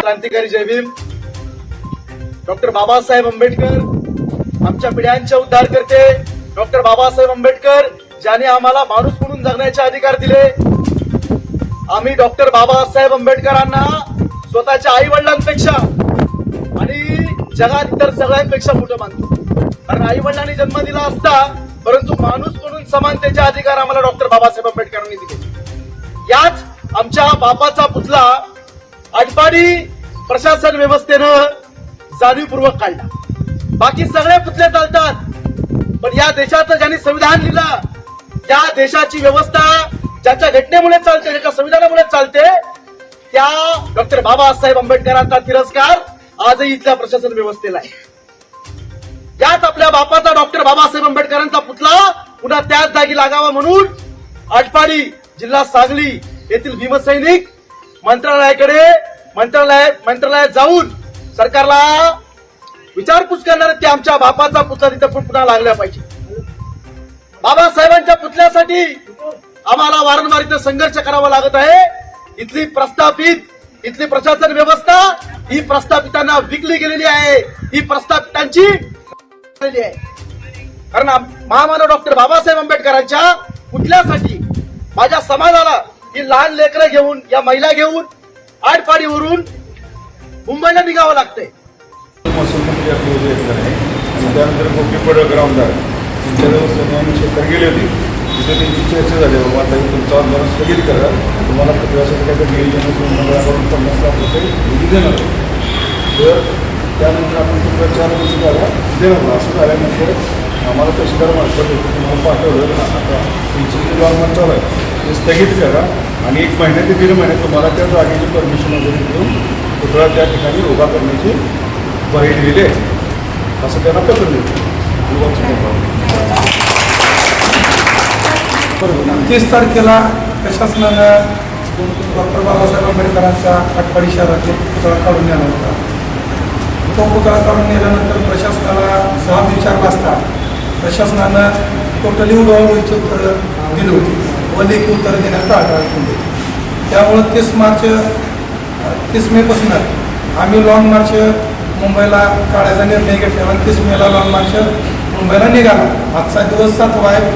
क्रांतिकारी जय भीम. डॉक्टर बाबासाहेब आंबेडकर आमच्या पिढ्यांचे उद्धार करते. डॉक्टर बाबासाहेब आंबेडकर ज्याने आम्हाला माणूस म्हणून जगण्याचे अधिकार दिले. आम्ही डॉक्टर बाबासाहेब आंबेडकरांना स्वतःच्या आई वडिलांपेक्षा आणि जगात इतर सगळ्यांपेक्षा मोठं मानतो. कारण आई वडिलांनी जन्म दिला असता परंतु माणूस म्हणून समानतेचे अधिकार आम्हाला डॉक्टर बाबासाहेब आंबेडकरांनी दिले. याच आमच्या बापाचा पुतळा आटपाडी प्रशासन व्यवस्थेनं जाणीवपूर्वक काढला. बाकी सगळे पुतळे चालतात. पण या देशाचं ज्यांनी संविधान लिहिलं त्या देशाची व्यवस्था ज्याच्या घटनेमुळे चालते ज्याच्या संविधानामुळे चालते त्या डॉक्टर बाबासाहेब आंबेडकरांचा तिरस्कार आजही इथल्या प्रशासन व्यवस्थेला आहे. यात आपल्या बापाचा डॉक्टर बाबासाहेब आंबेडकरांचा पुतळा पुन्हा त्याच जागी लागावा म्हणून आटपाडी जिल्हा सांगली येथील भीमसैनिक मंत्रालयाकडे मंत्रालय मंत्रालयात जाऊन सरकारला विचारपूस करणार ते आमच्या बापाचा पुतळा तिथे पुन्हा लागला पाहिजे. बाबासाहेबांच्या पुतळ्यासाठी आम्हाला वारंवार इथं संघर्ष करावा लागत आहे. इथली प्रस्थापित इथली प्रशासन व्यवस्था ही प्रस्थापितांना विकली गेलेली आहे. ही प्रस्थापितांची आहे. कारण महामानव डॉक्टर बाबासाहेब आंबेडकरांच्या पुतल्यासाठी माझ्या समाजाला ही लहान लेकरं घेऊन या महिला घेऊन आडपाडीवरून मुंबईला निघावं लागतंय. मसूरमध्ये आपली उद्या येणार आहे आणि त्यानंतर गोपीपड ग्राउंड आहे त्यांच्याजवळ सगळ्यांनी शेतकरी गेली होती. तिथे त्यांची चर्चा झाली बाबा आता हे तुमचं आंदोलन स्थगित करा. तुम्हाला पत्रासाठी काय तर नियोजन करून मंडळाकडून पन्नास लाख रुपये निधी देणार तर त्यानंतर आपण तुमचा चार वर्ष झाला देणार असं झाल्यानंतर आम्हाला तहसीलदार मार्फत तुम्हाला पाठवलं. आता तुमचं जे लॉन चालू आहे ते स्थगित करा आणि एक महिन्यात ते दीड महिन्यात तुम्हाला त्या जागेची परमिशन वगैरे देऊन पुतळा त्या ठिकाणी उभा करण्याची ग्वाही दिलेली आहे. असं त्यांना पत्र दिलं. तीस तारखेला प्रशासनानं डॉक्टर बाबासाहेब आंबेडकरांचा आटपाडी शहरातील पुतळा काढून नेला होता. तो पुतळा काढून नेल्यानंतर प्रशासनाला सहा ते चार वाजता प्रशासनानं टोटली उडवणीची उत्तरं दिली होती. व उत्तर उत्तरं देण्यास टाळटाळ केली त्यामुळं तीस मार्च तीस मेपासून आम्ही लॉंग मार्च मुंबईला काढायचा निर्णय घेतला आणि तीस मेला लॉंग मार्च मुंबईला निघाला. आजचा दिवस सातवा आहे.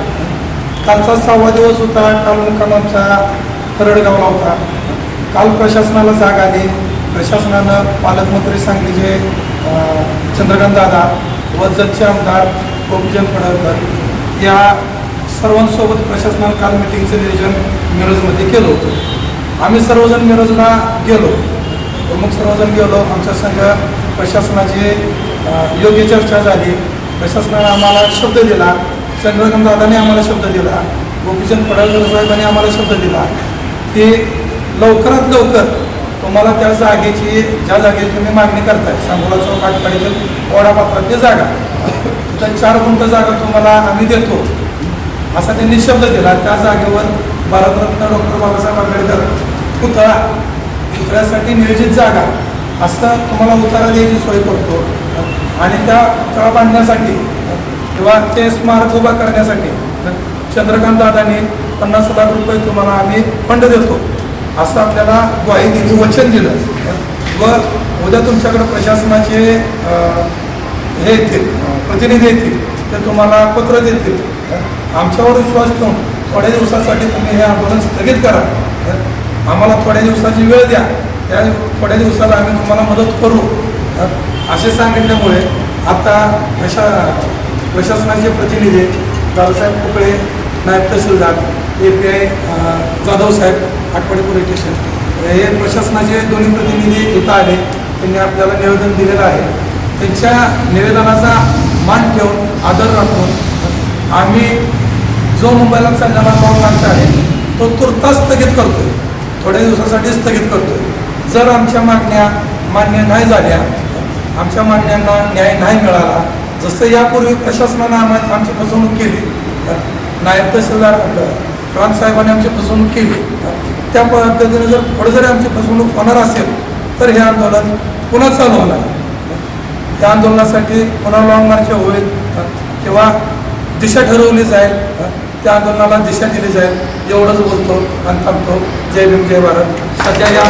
कालचा सहावा दिवस होता. काल मुक्काम आमचा तरडगावला होता. काल प्रशासनाला जागा आली. प्रशासनानं पालकमंत्री सांगलीचे चंद्रकांत दादा व जतचे आमदार गोपीचंद पडळकर या सर्वांसोबत प्रशासनानं काल मिटिंगचं नियोजन मिरजमध्ये केलं होतं. आम्ही सर्वजण मिरजला गेलो. प्रमुख सर्वजण गेलो. आमच्या संघ प्रशासनाची योग्य चर्चा झाली. प्रशासनाने आम्हाला शब्द दिला. चंद्रकांत दादाने आम्हाला शब्द दिला. गोपीचंद पडळकर साहेबांनी आम्हाला शब्द दिला. की लवकरात लवकर तुम्हाला त्या जागेची ज्या जागेची तुम्ही मागणी करताय सांगोला चौक आटपाडीतील ओढापात्रातली जागा. तर चार गुंठ जागा तुम्हाला आम्ही देतो. असा त्यांनी शब्द दिला त्या जागेवर भारतरत्न डॉक्टर बाबासाहेब आंबेडकर पुतळा पुतळ्यासाठी नियोजित जागा असं तुम्हाला उतारा द्यायची सोय करतो. आणि त्या पुतळा बांधण्यासाठी किंवा ते स्मारक उभा करण्यासाठी चंद्रकांत दादांनी पन्नास लाख रुपये तुम्हाला आम्ही फंड देतो. असं आपल्याला ग्वाही दिली वचन दिलं. व उद्या तुमच्याकडे प्रशासनाचे हे येतील प्रतिनिधी येतील ते तुम्हाला पत्र देतील. आमच्यावर विश्वास ठेवून थोड्या दिवसासाठी तुम्ही हे आंदोलन स्थगित करा. आम्हाला थोड्या दिवसाची वेळ द्या. त्या थोड्या दिवसाला आम्ही तुम्हाला मदत करू. असे सांगितल्यामुळे आता प्रशा प्रशासनाचे प्रतिनिधी दादासाहेब कुकळे नायब तहसीलदार ए पी आय जाधव साहेब आठवडे पोलीस स्टेशन हे प्रशासनाचे दोन्ही प्रतिनिधी इथं आले. त्यांनी आपल्याला निवेदन दिलेलं आहे. त्यांच्या निवेदनाचा मान ठेवून आदर राखून आम्ही जो मुंबईला चालणारा मार्च आहे तो तुर्तास स्थगित करतोय. थोड्या दिवसासाठी स्थगित करतोय. जर आमच्या मागण्या मान्य नाही झाल्या आमच्या मागण्यांना न्याय नाही मिळाला जसं यापूर्वी प्रशासनानं आम्हा आमची फसवणूक केली नायब तहसीलदार प्रांत साहेबांनी आमची फसवणूक केली त्या पद्धतीने जर पुढे जरी आमची फसवणूक होणार असेल तर हे आंदोलन पुन्हा चालू होणार. त्या आंदोलनासाठी पुन्हा लॉंग मार्च होईल किंवा दिशा ठरवली जाईल. त्या आंदोलनाला दिशा दिली जाईल. एवढंच बोलतो आणि थांबतो. जय भीम जय भारत. सध्या या